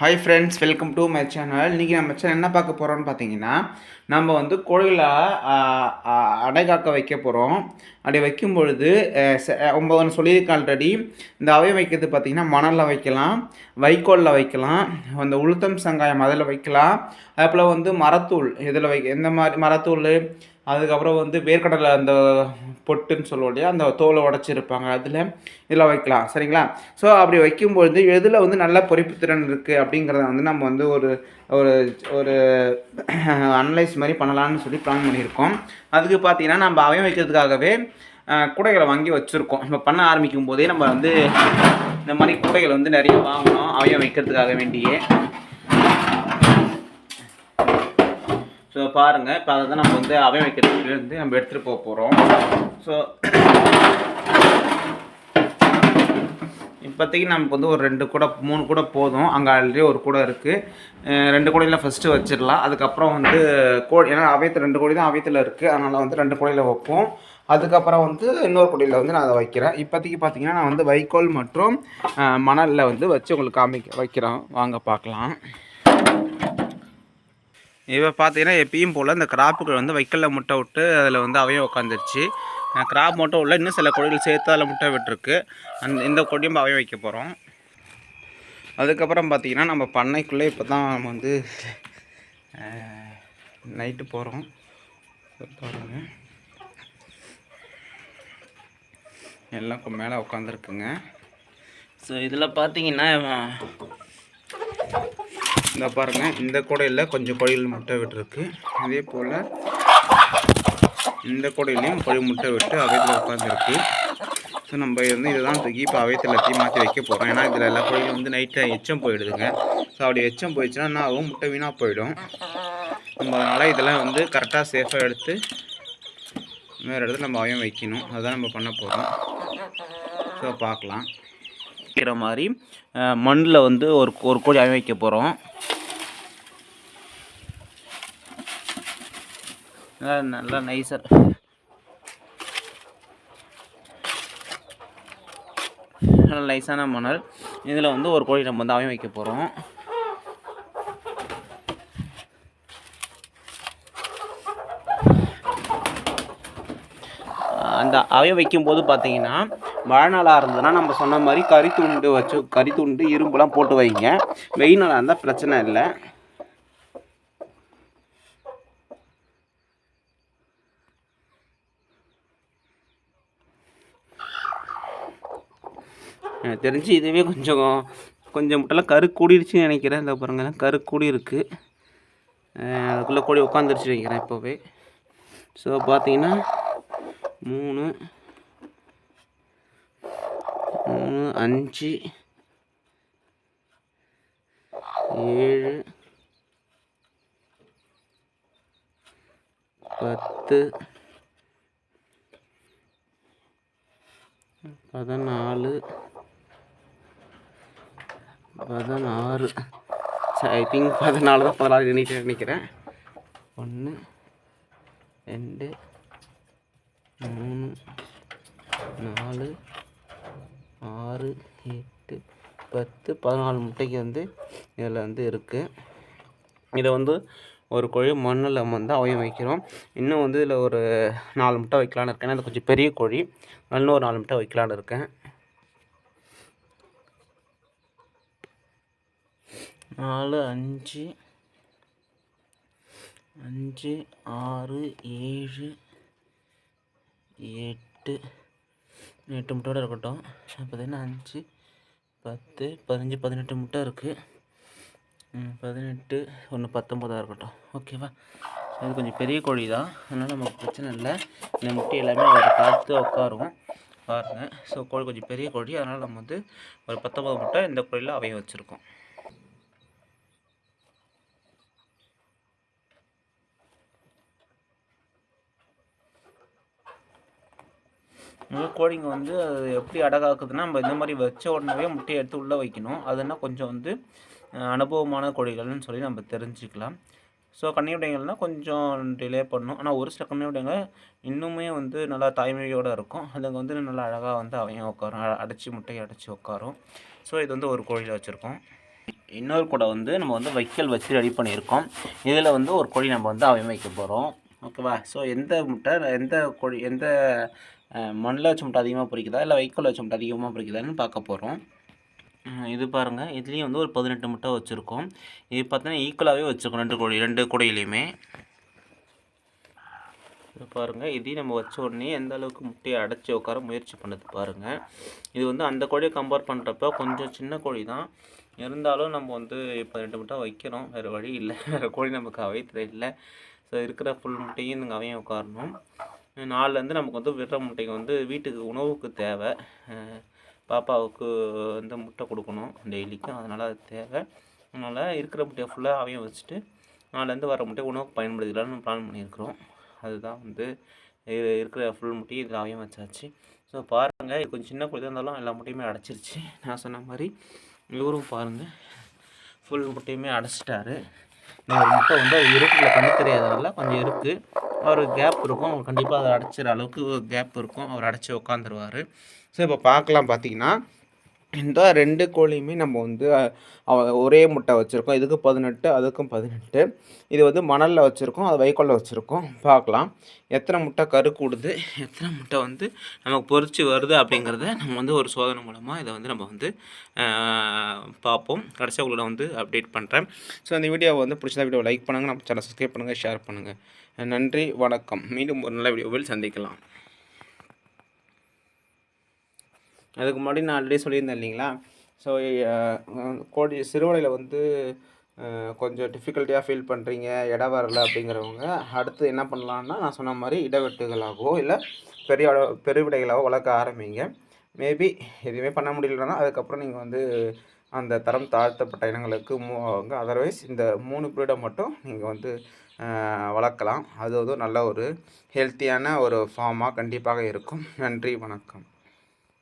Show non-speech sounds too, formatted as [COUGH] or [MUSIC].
Hi friends welcome to my channel இன்றைக்கி நம்ம channel என்ன பார்க்க போகிறோம்னு பார்த்தீங்கன்னா நம்ம வந்து கோழிகளை அடை காக்க வைக்க போகிறோம் அப்படி வைக்கும் பொழுது ஒன்று சொல்லியிருக்கேன் ஆல்ரெடி இந்த அவையை வைக்கிறது பார்த்திங்கன்னா மணலில் வைக்கலாம் வைக்கோலில் வைக்கலாம் அந்த உளுத்தம் சங்காயம் அதில் வைக்கலாம். அதே போல் வந்து மரத்தூள் இதில் வை எந்த மாதிரி மரத்தூள் அதுக்கப்புறம் வந்து வேர்க்கடலை அந்த பொட்டுன்னு சொல்லுவோம் இல்லையா அந்த தோலை உடச்சிருப்பாங்க. அதில் இதில் வைக்கலாம். சரிங்களா? ஸோ அப்படி வைக்கும்பொழுது எதில் வந்து நல்ல பொறிப்பு திறன் இருக்குது அப்படிங்கிறத வந்து நம்ம வந்து ஒரு ஒரு ஒரு [CLEARS THROAT] அனலைஸ் மாதிரி பண்ணலான்னு சொல்லி பிளான் பண்ணியிருக்கோம். அதுக்கு பார்த்தீங்கன்னா நம்ம அவயம் வைக்கிறதுக்காகவே குடைகளை கூடைகளை வாங்கி வச்சுருக்கோம். நம்ம பண்ண ஆரம்பிக்கும் போதே நம்ம வந்து இந்த மாதிரி குடைகள் வந்து நிறைய வாங்கணும் அவயம் வைக்கிறதுக்காக வேண்டியே. ஸோ பாருங்கள் இப்போ அதை தான் நம்ம வந்து அவை வைக்கிறதுக்கு வந்து நம்ம எடுத்துகிட்டு போக போகிறோம் ஸோ இப்போதைக்கு நமக்கு வந்து ஒரு ரெண்டு கூட மூணு கூட போதும். அங்கே ஆல்ரெடி ஒரு கூட இருக்குது ரெண்டு கூடையில் ஃபஸ்ட்டு வச்சிடலாம். அதுக்கப்புறம் வந்து கோ ஏன்னா அவையத்தில் ரெண்டு கோழி தான் அவையத்தில் இருக்குது அதனால் வந்து ரெண்டு கோழியில் வைப்போம். அதுக்கப்புறம் வந்து இன்னொரு குடியில் வந்து நான் அதை வைக்கிறேன். இப்போதைக்கு பார்த்தீங்கன்னா நான் வந்து வைக்கோல் மற்றும் மணலில் வந்து வச்சு உங்களுக்கு காமிக்க வைக்கிறேன். வாங்க பார்க்கலாம். இப்போ பார்த்தீங்கன்னா எப்பயும் போல் இந்த கிராப்புகள் வந்து வைக்கலில் முட்டை விட்டு அதில் வந்து அவையும் உட்காந்துருச்சு கிராப் மட்டும் உள்ள இன்னும் சில கொடிகள் சேர்த்து அதில் முட்டை விட்டுருக்கு. அந்த இந்த கொடியும் அவையும் வைக்க போகிறோம் அதுக்கப்புறம் பார்த்தீங்கன்னா நம்ம பண்ணைக்குள்ளே இப்போ தான் நம்ம வந்து நைட்டு போகிறோம் பாருங்க. எல்லாம் மேலே உட்காந்துருக்குங்க ஸோ இதில் பார்த்தீங்கன்னா இந்த பாருங்க இந்த கூடையில் கொஞ்சம் கோழிகள் முட்டை விட்டுருக்கு. அதே போல் இந்த கூடையிலையும் கோழி முட்டை விட்டு அவையத்தில் உட்காந்துருக்கு ஸோ நம்ம வந்து இதுதான் தூக்கி இப்போ அவையத்தில் எல்லாத்தையும் மாற்றி வைக்க போகிறோம் ஏன்னா இதில் எல்லா கோழிகளும் வந்து நைட்டில் எச்சம் போயிடுதுங்க. ஸோ அப்படி எச்சம் போயிடுச்சுன்னா என்ன ஆகும்? முட்டை வீணாக போயிடும். நம்ம அதனால் இதெல்லாம் வந்து கரெக்டாக சேஃபாக எடுத்து வேறு இடத்துல நம்ம அவையம் வைக்கணும். அதுதான் நம்ம பண்ண போகிறோம் ஸோ பார்க்கலாம். செய்கிற மாதிரி மண்ணில் வந்து ஒரு ஒரு கோழி அவை வைக்க போகிறோம் நல்லா நைஸாக நல்லா நைஸான மணல். இதில் வந்து ஒரு கோழி நம்ம வந்து அவை வைக்க போகிறோம் அந்த அவைய வைக்கும்போது பார்த்தீங்கன்னா மழை நாளாக இருந்ததுன்னா நம்ம சொன்ன மாதிரி கறி துண்டு வச்சு கறி துண்டு இரும்புலாம் போட்டு வைங்க. வெயில் நாளாக இருந்தால் பிரச்சனை இல்லை. எனக்கு தெரிஞ்சு இதுவே கொஞ்சம் கொஞ்சம் முட்டெல்லாம் கரு கூடிருச்சுன்னு நினைக்கிறேன். இந்த பாருங்கள் கரு கூடி இருக்குது அதுக்குள்ளே கூடி உட்காந்துருச்சு நினைக்கிறேன் இப்போவே. ஸோ பார்த்தீங்கன்னா மூணு மூணு அஞ்சு ஏழு பத்து பதினாலு பதினாறு. ஐ திங்க் பதினாலு தான் பதினாலு எண்ணிட்டு நினைக்கிறேன். ஒன்று ரெண்டு மூணு நாலு ஆறு எட்டு பத்து பதினாலு முட்டைக்கு வந்து இதில் வந்து இருக்குது இதை வந்து ஒரு கோழி மண்ணில் வந்து அவையும் வைக்கிறோம். இன்னும் வந்து இதில் ஒரு நாலு முட்டை வைக்கலான்னு இருக்கேன். அது கொஞ்சம் பெரிய கோழி. இன்னும் ஒரு நாலு முட்டை வைக்கலான்னு இருக்கேன். நாலு அஞ்சு அஞ்சு ஆறு ஏழு எட்டு எட்டு முட்டையோட இருக்கட்டும். பார்த்தீங்கன்னா அஞ்சு பத்து பதினஞ்சு பதினெட்டு முட்டை இருக்குது பதினெட்டு ஒன்று பத்தொம்போதாக இருக்கட்டும். ஓகேவா இது கொஞ்சம் பெரிய கோழி தான் அதனால் நமக்கு பிரச்சனை இல்லை. இந்த முட்டை எல்லாமே ஒரு பார்த்து உட்காரும் பாருங்கள் ஸோ கோழி கொஞ்சம் பெரிய கோழி. அதனால் நம்ம வந்து ஒரு பத்தொம்பது முட்டை இந்த கோழியில் அவைய வச்சுருக்கோம். இந்த கோழிங்க வந்து அது எப்படி அடகாக்குதுன்னா நம்ம இந்த மாதிரி வச்ச உடனே முட்டையை எடுத்து உள்ளே வைக்கணும். அதுனா கொஞ்சம் வந்து அனுபவமான கோழிகள்னு சொல்லி நம்ம தெரிஞ்சுக்கலாம். ஸோ கன்னியுடைகள்னால் கொஞ்சம் டிலே பண்ணும். ஆனால் ஒரு சில கன்னியுடைங்க இன்னுமே வந்து நல்லா தாய்மொழியோடு இருக்கும். அதுங்க வந்து நல்லா அழகாக வந்து அவையும் உட்காரும். அடைச்சி முட்டையை அடைச்சி உட்காரும். ஸோ இது வந்து ஒரு கோழியில் வச்சுருக்கோம். இன்னொரு கூட வந்து நம்ம வந்து வைக்கல் வச்சு ரெடி பண்ணியிருக்கோம். இதில் வந்து ஒரு கோழி நம்ம வந்து அவன் வைக்க போகிறோம் ஓகேவா ஸோ எந்த முட்டை எந்த கோழி எந்த மண்ணில் வச்ச முட்டை அதிகமாக பொறிக்குதா இல்லை வைக்கோல் வச்ச முட்டை அதிகமாக பொரிக்குதான்னு பார்க்க போகிறோம் இது பாருங்கள் இதுலேயும் வந்து ஒரு பதினெட்டு முட்டை வச்சுருக்கோம். இது பார்த்தீங்கன்னா ஈக்குவலாகவே வச்சுருக்கோம். ரெண்டு கோழி ரெண்டு கூடையிலையுமே. இது பாருங்கள் இதையும் நம்ம வச்ச உடனே எந்த அளவுக்கு முட்டையை அடைச்சி உட்கார முயற்சி பண்ணுது பாருங்கள் இது வந்து அந்த கோழியை கம்பேர் பண்ணுறப்ப கொஞ்சம் சின்ன கோழி தான். இருந்தாலும் நம்ம வந்து இப்போ ரெண்டு முட்டை வைக்கிறோம். வேறு வழி இல்லை. வேறு கோழி நமக்கு அவைத்துல இல்லை. ஸோ இருக்கிற ஃபுல் முட்டையும் நீங்கள் அவையும் உட்காரணும். நாலுலேருந்து நமக்கு வந்து விடுற முட்டைக்கு வந்து வீட்டுக்கு உணவுக்கு தேவை. பாப்பாவுக்கு வந்து முட்டை கொடுக்கணும் டெய்லிக்கும். அதனால் அது தேவை. அதனால் இருக்கிற முட்டையை ஃபுல்லாக அவையும் வச்சுட்டு நாலுலேருந்து வர முட்டையை உணவுக்கு பயன்படுத்திக்கலாம்னு பிளான் பண்ணியிருக்கிறோம். அதுதான் வந்து இருக்கிற ஃபுல் முட்டையும் இதில் அவையும் வச்சாச்சு. ஸோ பாருங்கள் கொஞ்சம் சின்ன குழந்தை இருந்தாலும் எல்லா முட்டையுமே அடைச்சிருச்சு. நான் சொன்ன மாதிரி இவரும் பாருங்கள் ஃபுல் முட்டையுமே அடைச்சிட்டாரு. இந்த முட்டை வந்து அது கண்ணு தெரியாதனால கொஞ்சம் இருக்குது அவர் கேப் இருக்கும். அவர் கண்டிப்பாக அதை அடைச்சிற அளவுக்கு கேப் இருக்கும். அவர் அடைச்சி உட்காந்துருவார் ஸோ இப்போ பார்க்கலாம். பார்த்தீங்கன்னா இந்த ரெண்டு கோழியுமே நம்ம வந்து ஒரே முட்டை வச்சுருக்கோம். இதுக்கு பதினெட்டு அதுக்கும் பதினெட்டு. இது வந்து மணலில் வச்சுருக்கோம். அது வைக்கோலில் வச்சுருக்கோம். பார்க்கலாம். எத்தனை முட்டை கரு கூடுது? எத்தனை முட்டை வந்து நமக்கு பொறிச்சு வருது அப்படிங்கிறத நம்ம வந்து ஒரு சோதனை மூலமாக இதை வந்து நம்ம வந்து பார்ப்போம். கடைசியாக உங்களை வந்து அப்டேட் பண்ணுறேன் ஸோ இந்த வீடியோவை வந்து பிடிச்ச வீடியோ லைக் பண்ணுங்கள் நம்ம சேனல் சப்ஸ்கிரைப் பண்ணுங்கள் ஷேர் பண்ணுங்கள் நன்றி வணக்கம். மீண்டும் ஒரு நல்ல வீடியோவில் சந்திக்கலாம். அதுக்கு முன்னாடி நான் ஆல்ரெடி சொல்லியிருந்தேன் இல்லைங்களா? ஸோ கோடி சிறுவலையில் வந்து கொஞ்சம் டிஃபிகல்ட்டியாக ஃபீல் பண்ணுறீங்க இடம் வரல அப்படிங்கிறவங்க அடுத்து என்ன பண்ணலான்னா நான் சொன்ன மாதிரி இடவெட்டுகளாகவோ இல்லை பெரிய பெருவிடைகளாகவோ வளர்க்க ஆரம்பிங்க. மேபி எதுவுமே பண்ண முடியலன்னா அதுக்கப்புறம் நீங்கள் வந்து அந்த தரம் தாழ்த்தப்பட்ட இனங்களுக்கு மூவ் ஆகுங்க அதர்வைஸ் இந்த மூணு பீரியடை மட்டும் நீங்கள் வந்து வளர்க்கலாம். அது வந்து நல்ல ஒரு ஹெல்த்தியான ஒரு ஃபார்மாக கண்டிப்பாக இருக்கும். நன்றி வணக்கம்.